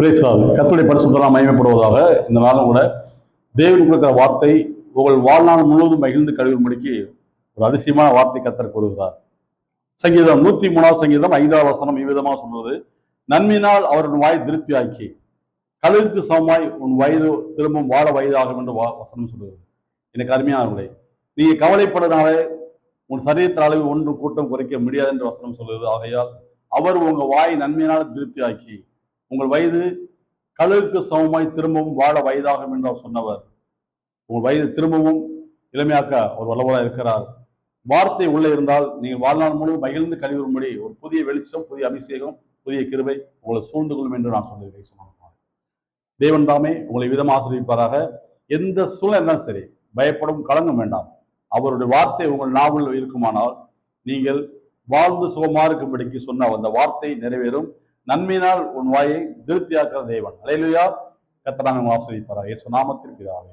பிரேசால் கத்துடைய பரிசுத்தலாம் மகிமைப்படுவதாக இந்த நாளும் கூட தேவன் கொடுக்கிற வார்த்தை உங்கள் வாழ்நாள் முழுவதும் மகிழ்ந்து கழுவும்படிக்கு ஒரு அதிசயமான வார்த்தை கத்தர் கூறுகிறார். சங்கீதம் நூத்தி மூணாவது சங்கீதம் ஐந்தாவது வசனம் இவ்விதமாக சொல்றது நன்மையினால் அவரின் வாய் திருப்தியாக்கி கழுவுக்கு சமமாய் உன் வயது திரும்பவும் வாழ வயதாகும் என்று வா- வசனம் சொல்லுகிறது. எனக்கு அருமையானவர்களே நீங்க கவலைப்படனாலே உன் சரீரத்தின் அளவு ஒன்று கூட்டம் குறைக்க முடியாது என்று வசனம் சொல்லுகிறது. ஆகையால் அவர் உங்க வாய் நன்மையினால் திருப்தியாக்கி உங்கள் வயது கழுவுக்கு சமமாய் திரும்பவும் வாழ வயதாகும் என்று அவர் சொன்னவர். உங்கள் வயது திரும்பவும் இளமையாக்க ஒரு வல்லவராக இருக்கிறார். வார்த்தை உள்ளே இருந்தால் நீங்கள் வாழ்நாள் முழுவதும் மகிழ்ந்து கழிவுறும்படி ஒரு புதிய வெளிச்சம் புதிய அபிஷேகம் புதிய கிருபை உங்களை சூழ்ந்து கொள்ளும் என்று நான் சொல்லியிருக்கேன் சொன்னாங்க தேவன் தாமே உங்களை விதம் ஆசிரியப்பாராக எந்த சூழ்நிலை இருந்தாலும் சரி பயப்படும் கலங்கம் வேண்டாம். அவருடைய வார்த்தை உங்கள் நாவல் இருக்குமானால் நீங்கள் வாழ்ந்து சுகமாக இருக்கும்படிக்கு சொன்ன அந்த வார்த்தை நிறைவேறும். நன்மையினால் உன் வாயை திருப்தியாக்குற தேவன். அலையிலுயா. கத்தனாங்க பரா இயேசு நாமத்திற்கு இதாவே